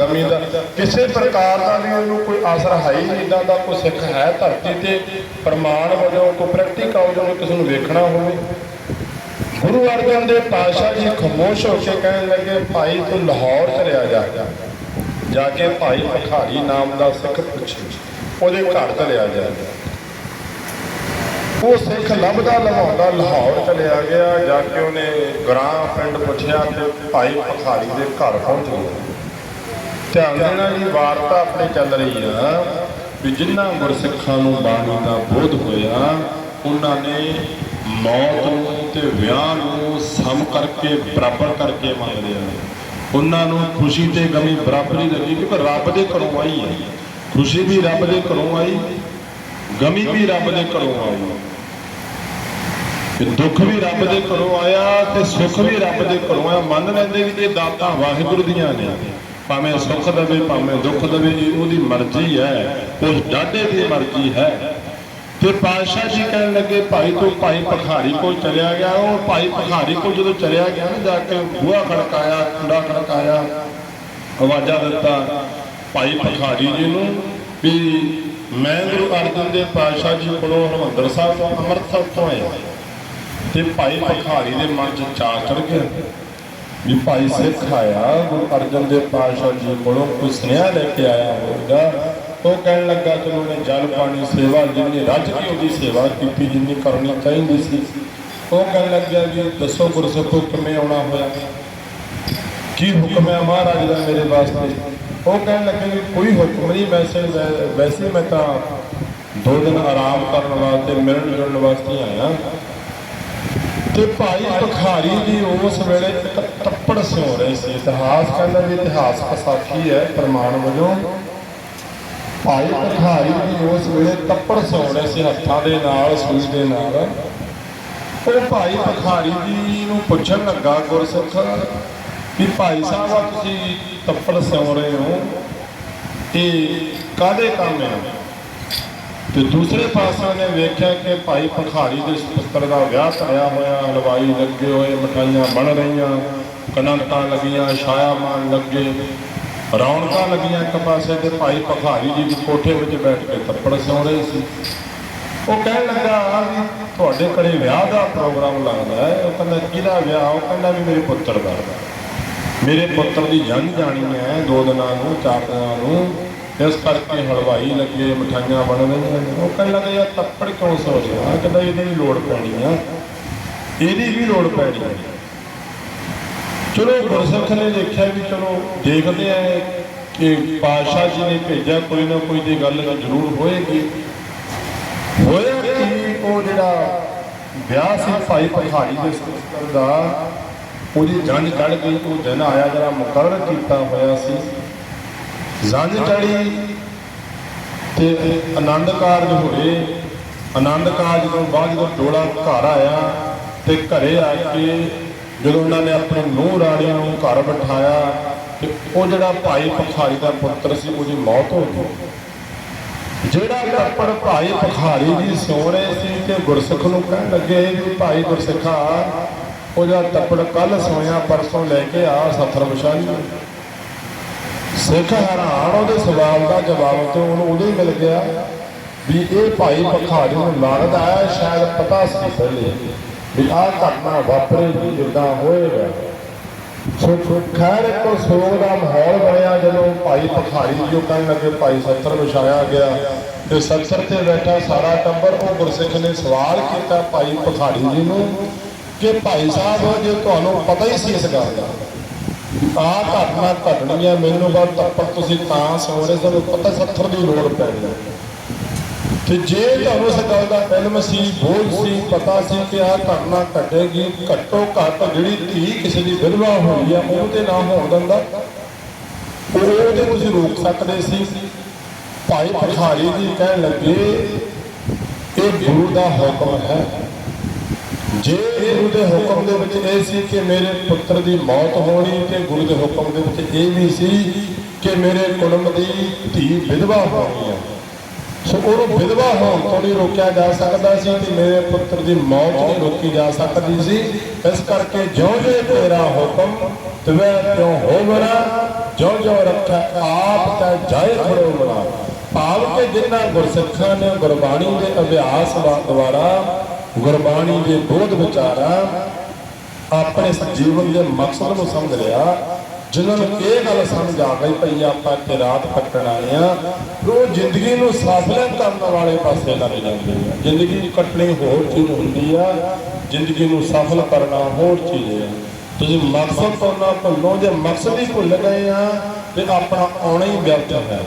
ਗਮੀ ਦਾ। ਕਿਸੇ ਪ੍ਰਕਾਰ ਦਾ ਵੀ ਉਹਨੂੰ ਕੋਈ ਅਸਰ ਹੈ ਹੀ ਨਹੀਂ ਇਦਾਂ ਦਾ ਕੋਈ ਸਿੱਖ ਹੈ ਧਰਤੀ ਤੇ। ਪ੍ਰਮਾਣ ਵਜੋਂ, ਕੋਈ ਪ੍ਰੈਕਟੀਕਲ ਵਜੋਂ ਕਿਸੇ ਨੂੰ ਵੇਖਣਾ ਹੋਵੇ। ਗੁਰੂ ਅਰਜਨ ਦੇ ਪਾਤਸ਼ਾਹ ਜੀ ਖਮੋਸ਼ ਹੋ ਕੇ ਕਹਿਣ ਲੱਗੇ, ਭਾਈ, ਤੂੰ ਲਾਹੌਰ ਚਲਿਆ ਜਾ। ਜਾ ਕੇ ਭਾਈ ਭਖਾਰੀ ਨਾਮ ਦਾ ਸਿੱਖ ਪੁੱਛੀ। ਉਹਦੇ ਘਰ ਚਲਿਆ ਜਾ ਉਹ ਸਿੱਖ ਲੱਭਦਾ ਲਵਾਉਂਦਾ ਲਾਹੌਰ ਚਲਿਆ ਗਿਆ। ਜਾ ਕੇ ਉਹਨੇ ਗ੍ਰਾਂ ਪਿੰਡ ਪੁੱਛਿਆ ਤੇ ਭਾਈ ਭਖਾਰੀ ਦੇ ਘਰ ਪਹੁੰਚ ਗਿਆ। ਧਿਆਨ ਦੇਣਾ ਜੀ ਵਾਰਤਾ ਆਪਣੇ ਚੱਲ ਰਹੀ ਆ, ਵੀ ਜਿਨ੍ਹਾਂ ਗੁਰਸਿੱਖਾਂ ਨੂੰ ਬਾਣੀ ਦਾ ਬੋਧ ਹੋਇਆ, ਉਹਨਾਂ ਨੇ ਮੌਤ ਨੂੰ ਤੇ ਵਿਆਹ ਨੂੰ ਸਮ ਕਰਕੇ, ਬਰਾਬਰ ਕਰਕੇ ਮੰਨ ਲਿਆ। ਉਹਨਾਂ ਨੂੰ ਖੁਸ਼ੀ ਤੇ ਗਮੀ ਬਰਾਬਰੀ ਲੱਗੀ ਕਿਉਂਕਿ ਰੱਬ ਦੇ ਘਰੋਂ ਆਈ ਹੈ ਖੁਸ਼ੀ ਵੀ ਰੱਬ ਦੇ ਘਰੋਂ ਆਈ, ਗਮੀ ਵੀ ਰੱਬ ਦੇ ਘਰੋਂ ਆਈ। ਤੇ ਦੁੱਖ ਵੀ ਰੱਬ ਦੇ ਘਰੋਂ ਆਇਆ ਤੇ ਸੁੱਖ ਵੀ ਰੱਬ ਦੇ ਘਰੋਂ ਆਇਆ। ਮੰਨ ਲੈਂਦੇ ਵੀ ਇਹ ਦਾਤਾਂ ਵਾਹਿਗੁਰੂ ਦੀਆਂ ਨੇ। ਭਾਵੇਂ ਸੁੱਖ ਦੇਵੇ, ਭਾਵੇਂ ਦੁੱਖ ਦੇਵੇ, ਇਹ ਉਹਦੀ ਮਰਜ਼ੀ ਹੈ। ਉਸ ਡਾਢੇ ਦੀ ਮਰਜ਼ੀ ਹੈ। ਤੇ ਪਾਤਸ਼ਾਹ ਜੀ ਕਹਿਣ ਲੱਗੇ, ਭਾਈ ਤੂੰ ਭਾਈ ਭਖਾਰੀ ਕੋਲ ਚਲਿਆ ਗਿਆ ਉਹ ਭਾਈ ਭਖਾਰੀ ਕੋਲ ਜਦੋਂ ਚਲਿਆ ਗਿਆ ਨਾ ਜਾ ਕੇ, ਬੂਹਾ ਖੜਕਾਇਆ ਕੁੰਡਾ ਖੜਕਾਇਆ, ਆਵਾਜ਼ਾਂ ਦਿੱਤਾ ਭਾਈ ਭਖਾਰੀ ਜੀ ਨੂੰ ਵੀ ਮੈਂ ਗੁਰੂ ਅਰਜਨ ਦੇਵ ਪਾਤਸ਼ਾਹ ਜੀ ਕੋਲੋਂ ਹਰਿਮੰਦਰ ਸਾਹਿਬ ਤੋਂ ਅੰਮ੍ਰਿਤਸਰ ਤੋਂ ਆਇਆ। ਤੇ ਭਾਈ ਭਖਾਰੀ ਦੇ ਮਨ 'ਚ ਚਾਅ ਚੜ ਗਿਆ। ਵੀ ਭਾਈ ਸਿੱਖ ਆਇਆ, ਗੁਰੂ ਅਰਜਨ ਦੇਵ ਪਾਤਸ਼ਾਹ ਜੀ ਕੋਲੋਂ ਕੋਈ ਸੁਨੇਹਾ ਲੈ ਕੇ ਆਇਆ ਹੋਵੇਗਾ। ਉਹ ਕਹਿਣ ਲੱਗਾ, ਚਲੋ ਨੇ ਜਲ ਪਾਣੀ ਸੇਵਾ, ਜਿੰਨੀ ਰੱਜ ਕੇ ਉਹਦੀ ਸੇਵਾ ਕੀਤੀ, ਜਿੰਨੀ ਕਰਨੀ ਚਾਹੀਦੀ ਸੀ। ਉਹ ਕਹਿਣ ਲੱਗਿਆ ਵੀ ਦੱਸੋ ਗੁਰਸਿੱਖੋ, ਕਿਵੇਂ ਆਉਣਾ ਹੋਇਆ? ਕੀ ਹੁਕਮ ਹੈ ਮਹਾਰਾਜ ਦਾ ਮੇਰੇ ਵਾਸਤੇ? ਉਹ ਕਹਿਣ ਲੱਗੇ ਵੀ ਕੋਈ ਹੁਕਮ ਨਹੀਂ, ਵੈਸੇ ਵੈ- ਵੈਸੇ ਮੈਂ ਤਾਂ ਦੋ ਦਿਨ ਆਰਾਮ ਕਰਨ ਵਾਸਤੇ ਮਿਲਣ ਜੁਲਣ ਵਾਸਤੇ ਆਇਆ। ਤੇ ਭਾਈ ਭਖਾਰੀ ਜੀ ਉਸ ਵੇਲੇ ਤੱਪੜ ਸਿਉ ਰਹੇ ਸੀ। ਇਤਿਹਾਸ ਕਹਿੰਦਾ ਵੀ ਇਤਿਹਾਸ ਸਾਖੀ ਹੈ, ਪ੍ਰਮਾਣ ਵਜੋਂ। ਭਾਈ ਭਖਾਰੀ ਜੀ ਉਸ ਵੇਲੇ ਤੱਪੜ ਸਿਉ ਰਹੇ ਸੀ, ਹੱਥਾਂ ਦੇ ਨਾਲ, ਸੂਈ ਦੇ ਨਾਲ। ਉਹ ਭਾਈ ਭਖਾਰੀ ਜੀ ਨੂੰ ਪੁੱਛਣ ਲੱਗਾ ਗੁਰਸਿੱਖ ਵੀ ਭਾਈ ਸਾਹਿਬ ਤੁਸੀਂ ਤੱਪੜ ਸਿਉ ਰਹੇ ਹੋ। ਤੇ ਕਾਦੇ ਕੰਮ ਹੈ? ਤੇ ਦੂਸਰੇ ਪਾਸੇ ਨੇ ਵੇਖਿਆ ਕਿ ਭਾਈ ਭਖਾਰੀ ਦੇ ਪੁੱਤਰ ਦਾ ਵਿਆਹ ਧਰਿਆ ਹੋਇਆ, ਹਲਵਾਈ ਲੱਗੇ ਹੋਏ ਮਠਾਈਆਂ ਬਣ ਰਹੀਆਂ ਕਨੰਤਾਂ ਲੱਗੀਆਂ, ਛਾਇਆ ਮਾਨ ਲੱਗੇ, ਰੌਣਕਾਂ ਲੱਗੀਆਂ ਇੱਕ ਪਾਸੇ ਤੇ ਭਾਈ ਭਖਾਰੀ ਜੀ ਦੀ ਕੋਠੇ ਵਿੱਚ ਬੈਠ ਕੇ ਤੱਪੜ ਸੌ ਰਹੇ ਸੀ। ਉਹ ਕਹਿਣ ਲੱਗਾ ਵੀ ਤੁਹਾਡੇ ਘਰੇ ਵਿਆਹ ਦਾ ਪ੍ਰੋਗਰਾਮ ਲੱਗਦਾ ਹੈ। ਉਹ ਕਹਿੰਦਾ, ਕਿਹਦਾ ਵਿਆਹ? ਉਹ ਕਹਿੰਦਾ ਵੀ ਮੇਰੇ ਪੁੱਤਰ ਦਾ। ਮੇਰੇ ਪੁੱਤਰ ਦੀ ਜੰਗ ਜਾਣੀ ਹੈ, ਦੋ ਦਿਨਾਂ ਨੂੰ, ਚਾਰ ਦਿਨਾਂ ਨੂੰ। ਇਸ ਕਰਕੇ ਹਲਵਾਈ ਲੱਗੇ, ਮਠਾਈਆਂ ਬਣ ਰਹੀਆਂ ਨੇ ਉਹ ਕਹਿਣ ਲੱਗਾ, ਯਾਰ, ਤੱਪੜ ਕਿਉਂ ਸੋ ਰਿਹਾ ਕਹਿੰਦਾ ਇਹਦੀ ਵੀ ਲੋੜ ਪੈਣੀ ਆ। ਇਹਦੀ ਵੀ ਲੋੜ ਪੈਣੀ ਹੈ ਚਲੋ, ਗੁਰਸਿੱਖ ਨੇ ਦੇਖਿਆ ਵੀ ਚਲੋ, ਦੇਖਦੇ ਆ ਕਿ ਪਾਤਸ਼ਾਹ ਜੀ ਨੇ ਭੇਜਿਆ, ਕੋਈ ਨਾ ਕੋਈ ਦੀ ਗੱਲ ਜ਼ਰੂਰ ਹੋਏਗੀ। ਹੋਇਆ ਕਿ? ਉਹ ਜਿਹੜਾ ਵਿਆਹ ਸੀ ਭਾਈ ਭਖਾਰੀ ਦੇ ਸਿਸਟਰ ਦਾ, ਉਹਦੀ ਜੰਝ ਚੜ ਗਈ, ਉਹ ਦਿਨ ਆਇਆ ਜਿਹੜਾ ਮੁਕਰਰ ਕੀਤਾ ਹੋਇਆ ਸੀ। ਜੰਝ ਚੜੀ ਤੇ ਆਨੰਦ ਕਾਰਜ ਹੋਏ। ਆਨੰਦ ਕਾਰਜ ਤੋਂ ਬਾਅਦ ਜਦੋਂ ਡੋਲਾ ਘਰ ਆਇਆ ਤੇ ਘਰੇ ਆ ਕੇ ਜਦੋਂ ਉਹਨਾਂ ਨੇ ਆਪਣੇ ਨੂੰਹ ਰਾਣੀ ਨੂੰ ਘਰ ਬਿਠਾਇਆ ਤੇ ਉਹ ਜਿਹੜਾ ਭਾਈ ਭਖਾਰੀ ਦਾ ਪੁੱਤਰ ਸੀ, ਉਹਦੀ ਮੌਤ ਹੋ ਗਈ। ਜਿਹੜਾ ਕੱਪੜ ਭਾਈ ਭਖਾਰੀ ਦੀ ਸੋ ਰਹੇ ਸੀ ਤੇ ਗੁਰਸਿੱਖ ਨੂੰ ਕਹਿਣ ਲੱਗੇ ਵੀ ਭਾਈ ਗੁਰਸਿੱਖਾ, ਉਹ ਜਿਹੜਾ ਤੱਪੜ ਕੱਲ ਸੋਇਆ, ਪਰਸੋਂ ਲੈ ਕੇ ਆ ਸੱਥਰ ਸਿੱਖ ਹੈਰਾਨ ਉਹਦੇ ਸਵਾਲ ਦਾ ਜਵਾਬ ਤੇ ਉਹਨੂੰ ਉਦੋਂ ਹੀ ਮਿਲ ਗਿਆ ਵੀ ਇਹ ਭਾਈ ਭਖਾਰੀ ਨੂੰ ਲਾਣਤ ਆਇਆ, ਸ਼ਾਇਦ ਪਤਾ ਸੀ ਪਹਿਲੇ ਵੀ ਆਹ ਘਟਨਾ ਵਾਪਰੇਗੀ ਜਿੱਦਾਂ ਹੋਏਗਾ ਸੋ ਖੈਰ, ਇੱਕ ਸੋਗ ਦਾ ਮਾਹੌਲ ਬਣਿਆ ਜਦੋਂ ਭਾਈ ਭਖਾਰੀ ਜੀ ਉਹ ਕਹਿਣ ਲੱਗੇ, ਭਾਈ ਸੱਤਰ ਵਿਛਾਇਆ ਗਿਆ ਤੇ ਸੱਤਰ ਤੇ ਬੈਠਾ ਸਾਰਾ ਟੱਬਰ। ਉਹ ਗੁਰਸਿੱਖ ਨੇ ਸਵਾਲ ਕੀਤਾ ਭਾਈ ਭਖਾਰੀ ਜੀ ਨੂੰ ਕਿ ਭਾਈ ਸਾਹਿਬ, ਜੇ ਤੁਹਾਨੂੰ ਪਤਾ ਹੀ ਸੀ ਇਸ ਗੱਲ ਦਾ ਆਹ ਘਟਨਾ ਘਟਣੀ ਮੈਨੂੰ ਬਾਅਦ ਤੱਪੜ ਤੁਸੀਂ ਤਾਂ ਸੋ ਰਹੇ ਤੁਹਾਨੂੰ ਪਤਾ ਸੱਤਰ ਦੀ ਲੋੜ ਪੈਣੀ ਹੈ ਤੇ ਜੇ ਤੁਹਾਨੂੰ ਇਸ ਗੱਲ ਦਾ ਇਲਮ ਸੀ, ਬੋਝ ਸੀ, ਪਤਾ ਸੀ ਕਿ ਆਹ ਘਟਨਾ ਘਟੇਗੀ, ਘੱਟੋ ਘੱਟ ਜਿਹੜੀ ਧੀ ਕਿਸੇ ਦੀ ਵਿਧਵਾ ਹੋਈ ਆ ਉਹ ਤੇ ਨਾ ਹੋਣ ਦਿੰਦਾ। ਉਹ ਉਹਦੇ ਤੁਸੀਂ ਰੋਕ ਸਕਦੇ ਸੀ। ਭਾਈ ਭਖਾਰੀ ਜੀ ਕਹਿਣ ਲੱਗੇ, ਇਹ ਗੁਰੂ ਦਾ ਹੁਕਮ ਹੈ। ਜੇ ਗੁਰੂ ਦੇ ਹੁਕਮ ਦੇ ਵਿੱਚ ਇਹ ਸੀ ਕਿ ਮੇਰੇ ਪੁੱਤਰ ਦੀ ਮੌਤ ਹੋਣੀ ਤੇ ਗੁਰੂ ਦੇ ਹੁਕਮ ਦੇ ਵਿੱਚ ਇਹ ਵੀ ਸੀ ਕਿ ਮੇਰੇ ਕੁਲਮ ਦੀ ਧੀ ਵਿਧਵਾ ਹੋਣੀ ਹੈ ਸੋ ਉਹਨੂੰ ਵਿਧਵਾ ਹੋਣ ਤੋਂ ਨਹੀਂ ਰੋਕਿਆ ਜਾ ਸਕਦਾ ਸੀ ਤੇ ਮੇਰੇ ਪੁੱਤਰ ਦੀ ਮੌਤ ਨਹੀਂ ਰੋਕੀ ਜਾ ਸਕਦੀ ਸੀ। ਇਸ ਕਰਕੇ ਜਿਉਂ ਜੇ ਤੇਰਾ ਹੁਕਮ ਤਵੇ ਤਿਉ ਹੋਵਣਾ ਜੋ ਜੋ ਰੱਖਿਆ ਆਪ ਤਾਂ ਜਾਏ ਖੜੋ ਬਣਾ ਭਾਵ ਕਿ ਜਿਨ੍ਹਾਂ ਗੁਰਸਿੱਖਾਂ ਨੇ ਗੁਰਬਾਣੀ ਦੇ ਅਭਿਆਸ ਵਾ- ਦੁਆਰਾ ਗੁਰਬਾਣੀ ਦੇ ਬੋਧ ਵਿਚਾਰਾਂ ਆਪਣੇ ਜੀਵਨ ਦੇ ਮਕਸਦ ਨੂੰ ਸਮਝ ਲਿਆ। ਜਿਨ੍ਹਾਂ ਨੂੰ ਇਹ ਗੱਲ ਸਮਝ ਆ ਗਈ, ਭਈ ਆਪਾਂ ਤੇ ਰਾਤ ਕੱਟਣ ਆਏ ਆ ਉਹ ਜ਼ਿੰਦਗੀ ਨੂੰ ਸਫਲ ਕਰਨ ਵਾਲੇ ਪਾਸੇ ਲੱਗ ਜਾਂਦੇ ਆ। ਜ਼ਿੰਦਗੀ ਕੱਟਣੀ ਹੋਰ ਚੀਜ਼ ਹੁੰਦੀ ਆ। ਜ਼ਿੰਦਗੀ ਨੂੰ ਸਫਲ ਕਰਨਾ ਹੋਰ ਚੀਜ਼ ਹੈ ਤੁਸੀਂ ਮਕਸਦ ਤੋਂ ਨਾ ਭੁੱਲੋ, ਜੇ ਮਕਸਦ ਹੀ ਭੁੱਲ ਗਏ ਆ, ਤੇ ਆਪਣਾ ਆਉਣਾ ਹੀ ਵਿਅਰਥ ਹੈ।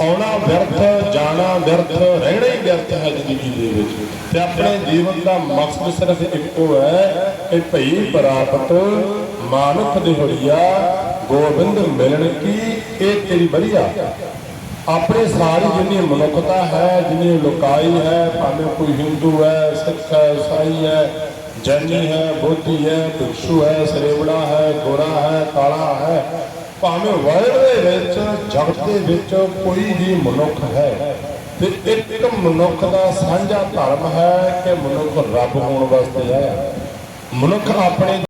ਆਉਣਾ ਵਿਅਰਥ, ਜਾਣਾ ਵਿਅਰਥ, ਰਹਿਣਾ ਹੀ ਵਿਅਰਥ ਹੈ ਜ਼ਿੰਦਗੀ ਦੇ ਵਿੱਚ। ਤੇ ਆਪਣੇ ਜੀਵਨ ਦਾ ਮਕਸਦ ਸਿਰਫ ਇੱਕੋ ਹੈ ਕਿ ਭਈ ਪ੍ਰਾਪਤ ਮਾਨੁਖ ਦਿਹੜੀਆ ਗੋਬਿੰਦ ਮਿਲਣ ਕੀ, ਇਹ ਤੇਰੀ ਬਰੀਆ ਆਪਣੇ ਸਾਰੀ ਜਿੰਨੀ ਮਨੁੱਖਤਾ ਹੈ, ਜਿੰਨੀ ਲੋਕਾਈ ਹੈ, ਭਾਵੇਂ ਕੋਈ ਹਿੰਦੂ ਹੈ ਸਿੱਖ ਹੈ ਈਸਾਈ ਹੈ ਜੈਨੀ ਹੈ ਬੋਧੀ ਹੈ ਭਿਕਸ਼ੂ ਹੈ ਸਰੇਵੜਾ ਹੈ ਗੋਰਾ ਹੈ ਕਾਲਾ ਹੈ ਭਾਵੇਂ ਵਰਲਡ ਦੇ ਵਿੱਚ, ਜਗਤ ਦੇ ਵਿੱਚ ਕੋਈ ਵੀ ਮਨੁੱਖ ਹੈ, ਤੇ ਇੱਕ ਮਨੁੱਖ ਦਾ ਸਾਂਝਾ ਧਰਮ ਹੈ ਕਿ ਮਨੁੱਖ ਰੱਬ ਹੋਣ ਵਾਸਤੇ ਹੈ। ਮਨੁੱਖ ਆਪਣੇ